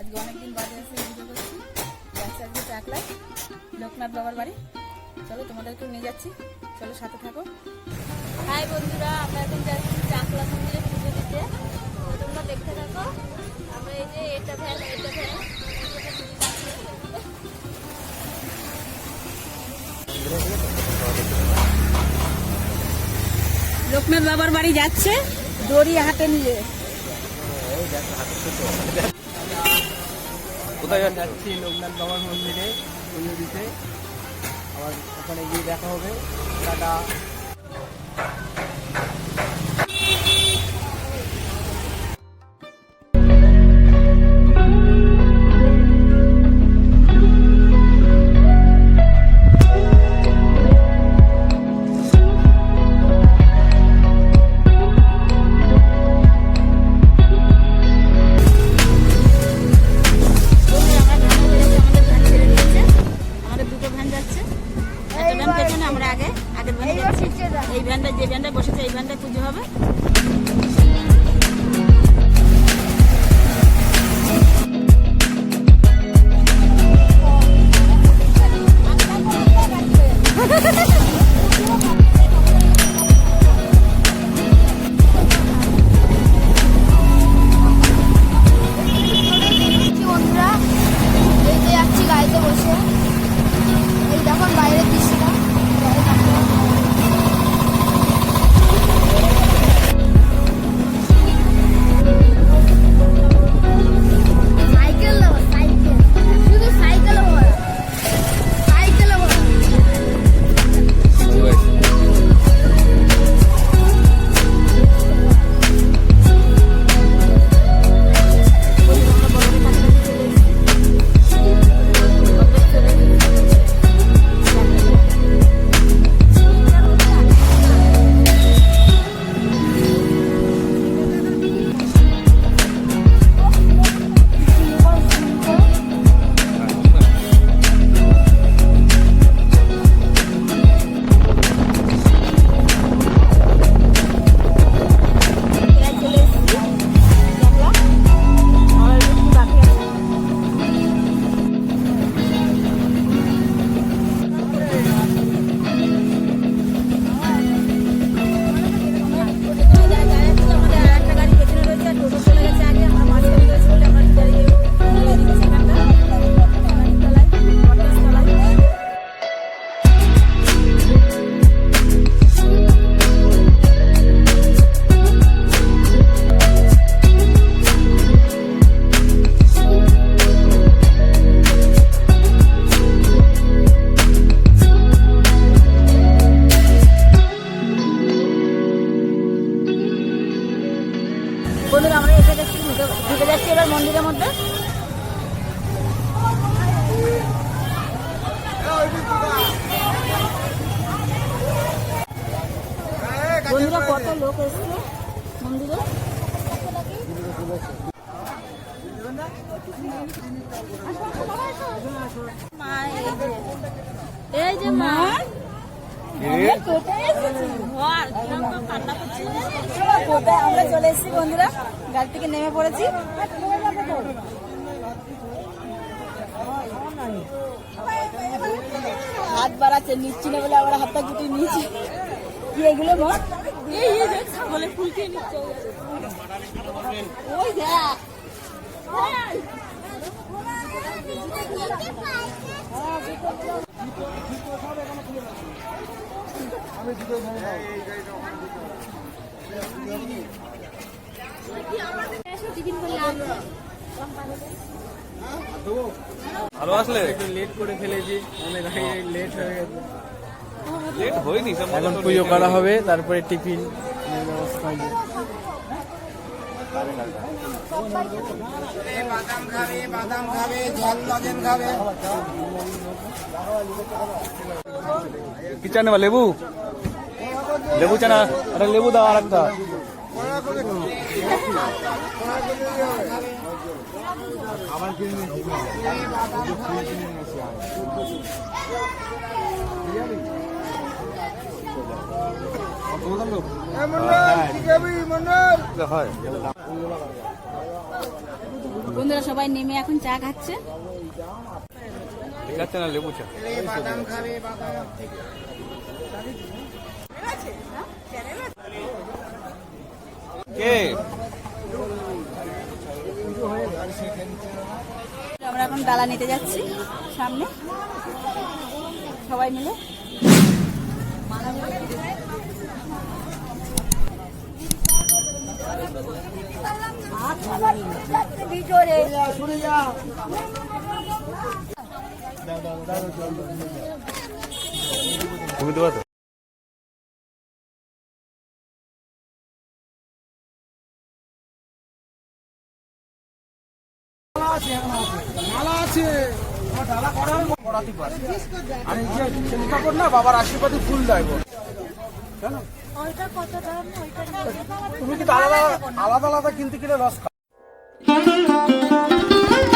আজকে অনেকদিন বাদে এসে এনজয় করছি। যাচ্ছি আজকে চাকলায়, লোকনাথ বাবার বাড়ি। চলো, তোমাদেরকেও নিয়ে যাচ্ছি। চলো, সাথে থাকো। হাই বন্ধুরা, আমরা এখন যাচ্ছি চাকলা মন্দিরে পুজো দিতে। তোমরা দেখতে থাকো, আমরা এই যে এটা ভ্যান এটা ভ্যান। লোকনাথ বাবার বাড়ি যাচ্ছে, দড়ি হাতে নিয়ে। কোথায় যাচ্ছি লোকনাথ বাবার মন্দিরে পুজো দিতে। আবার ওখানে গিয়ে দেখা হবে। টাটা লোক এসছে মন্দিরে এই যে মা। আমরা চলে এসেছি বন্ধুরা? গাড়ি থেকে নেমে পড়েছি। হাত বাড়াচ্ছে নিচ্ছি না বলে আমরা হাতটা গুটিয়ে নিয়েছি। কি এগুলো মা? খেয়ে নিচ্ছে। ওই ভালো আসলে? একটু লেট করে ফেলেছি অনেক লেট হয়ে গেছে। লেট হয়নি এখন পুজো করা হবে তারপরে টিফিন। ব্যবস্থা হবে বাদাম খাবে বাদাম খাবে জল লজেন খাবে কি চান নেবা লেবু লেবু চানা আরে লেবু দাও আর একটা হয় বন্ধুরা সবাই নেমে এখন চা খাচ্ছে। দেখাচ্ছে না লেবু চা। বাদাম খাবে বাদাম কে? আমরা এখন ডালা নিতে যাচ্ছি সামনে। সবাই মিলে। তুমি দেবা তো করা এই যে কাপড় না বাবার আশীর্বাদে ফুল দেয় গো। তুমি কিন্তু আলাদা আলাদা আলাদা কিনতে গেলে লস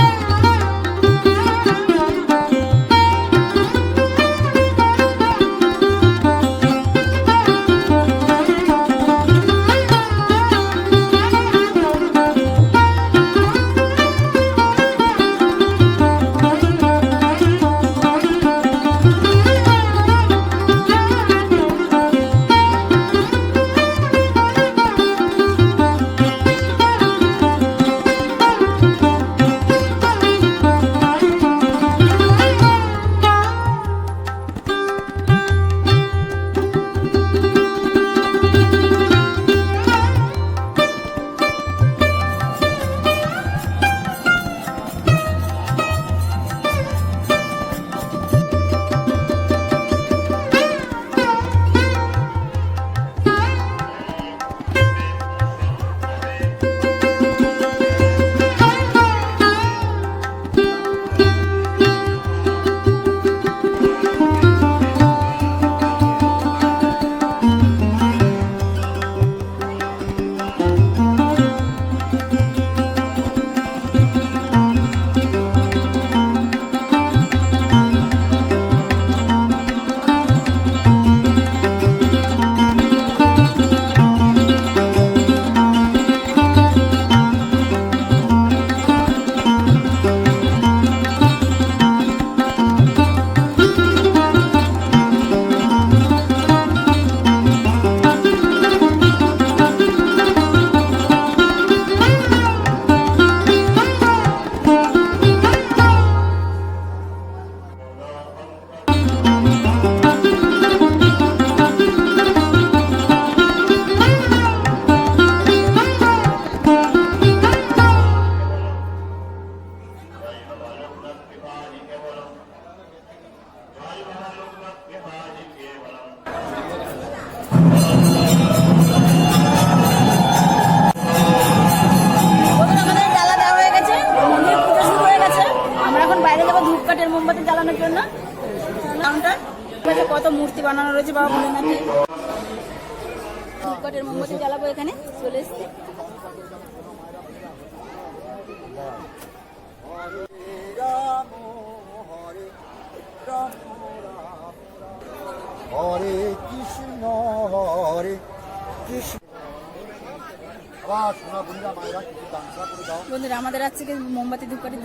বন্ধুরা আমাদের আজকে মোমবাতি ধূপকাঠি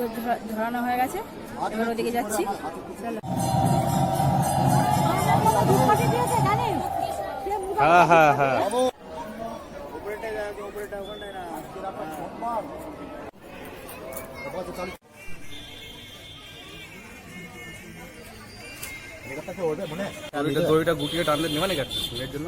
ধরানো হয়ে গেছে। এবার ওদিকে যাচ্ছি। হ্যাঁ হ্যাঁ হ্যাঁ। মনে দড়িটা দড়িটা গুটিয়ে টানলে নেওয়া যাচ্ছে এর জন্য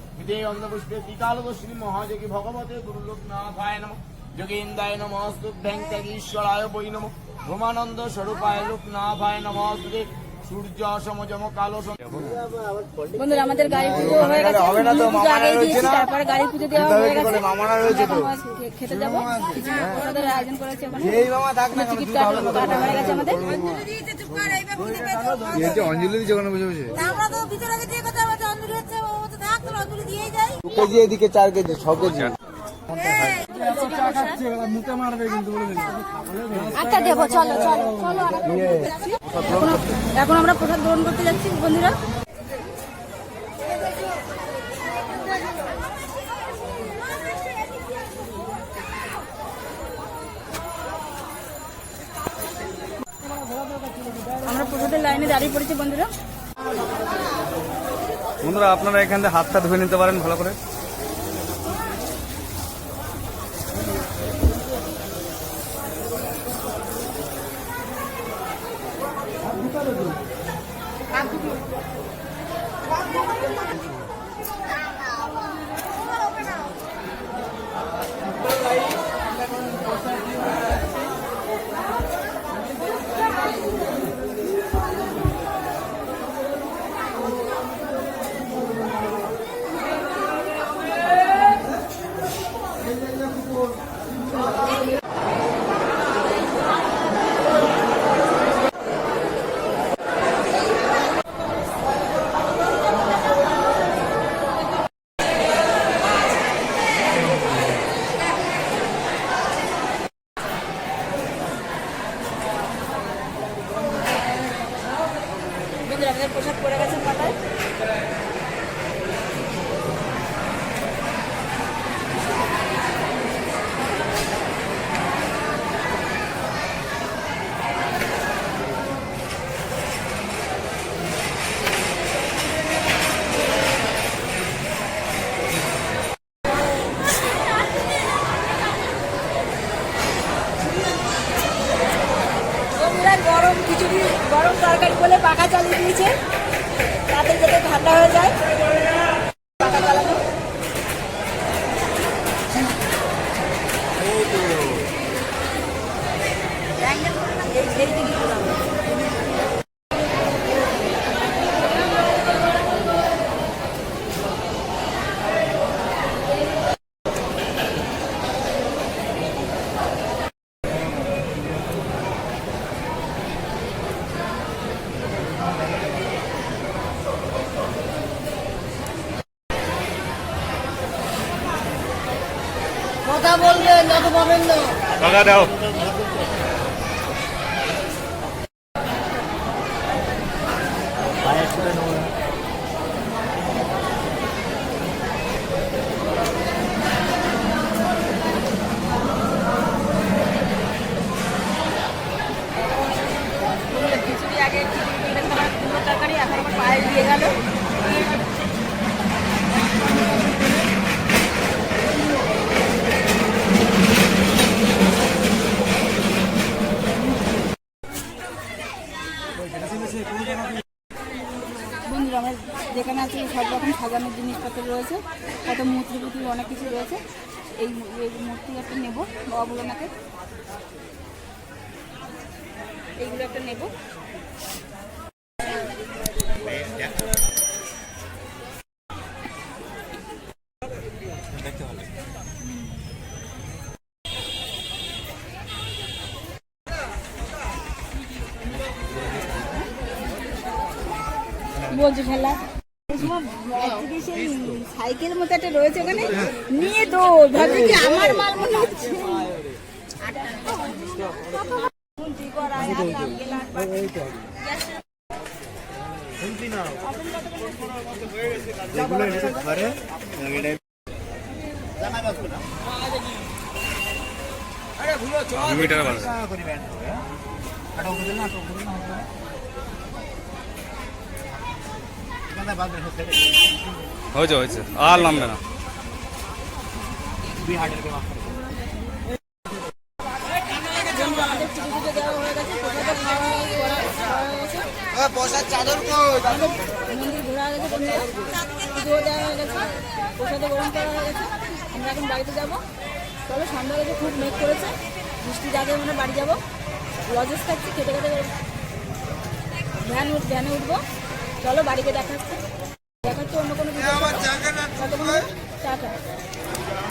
হিতে অন্ধপুষ্পে ত্রিকালদশ্রী মহাযোগী ভগবতে গুরুলোকনাথায় নম যোগেন্দ্রায় নমস্তুভ্যং ত্যাগীশ্বরায় বৈ নম ভ্রমানন্দ স্বরূপায় লোকনাথায় নমস্তুতে সূর্য সমজম কালো বন্ধুরা আমাদের গাড়ি পুজো হয়ে গেছে। হবে না তো, পুজো মামারা আগেই রয়েছে দিয়েছি না? তারপরে গাড়ি পুজো দেওয়া দিতে হয়ে গেছে মামারা রয়েছে তো। এখন আজ খে- খেতে যাব। খিচুড়ি আয়োজন করেছে ওখানে এই মামা থাক না কেন টিকিট দুধ ভালো কাটা কাটা হয়ে গেছে আমাদের। অঞ্জলি দিচ্ছে ওখানে বসে বসে। আমরা তো ভিতরে আগে কথা বলছি অঞ্জলি হচ্ছে ও তো দু কেজি এদিকে চার কেজি ছ কেজি। আচ্ছা। দেবো চলো চলো চলো এখন- এখন আমরা প্রসাদ গ্রহণ করতে যাচ্ছি বন্ধুরা। আমরা প্রসাদের লাইনে দাঁড়িয়ে পড়েছি বন্ধুরা। বন্ধুরা আপনারা এখান থেকে হাতটা ধুয়ে নিতে পারেন ভালো করে। বন্ধুরা কথা বলবেন যত পাবেন না। টাকা দাও। খিচুড়ি আগে তরকারি এখন আমার পায়ে দিয়ে গেল। সব রকম সাজানোর জিনিসপত্র রয়েছে। কত মূর্তি টুর্তি অনেক কিছু রয়েছে। এই মূর্তি একটা নেব বাবা ভোলানাথের এইগুলো একটা নেব। বলছো খেলা। সাইকেল মতো একটা রয়েছে ওখানে। নিয়ে তো ভাবছি কি আমার মাল মনে হচ্ছে। মিটার ভালো হয়েছে হয়েছে। আর নামবে না। চাদর হয়ে গেছে প্রসাদও গ্রহণ করা হয়ে গেছে আমরা এখন বাড়িতে যাব। চলো সন্ধ্যা হয়েছে খুব মেঘ করেছে বৃষ্টি যাবে মানে বাড়ি যাব লজেস খাচ্ছি খেতে খেতে ভ্যান ভ্যানে উঠবো চলো বাড়িতে দেখাচ্ছে দেখাচ্ছে অন্য কোনো টাকা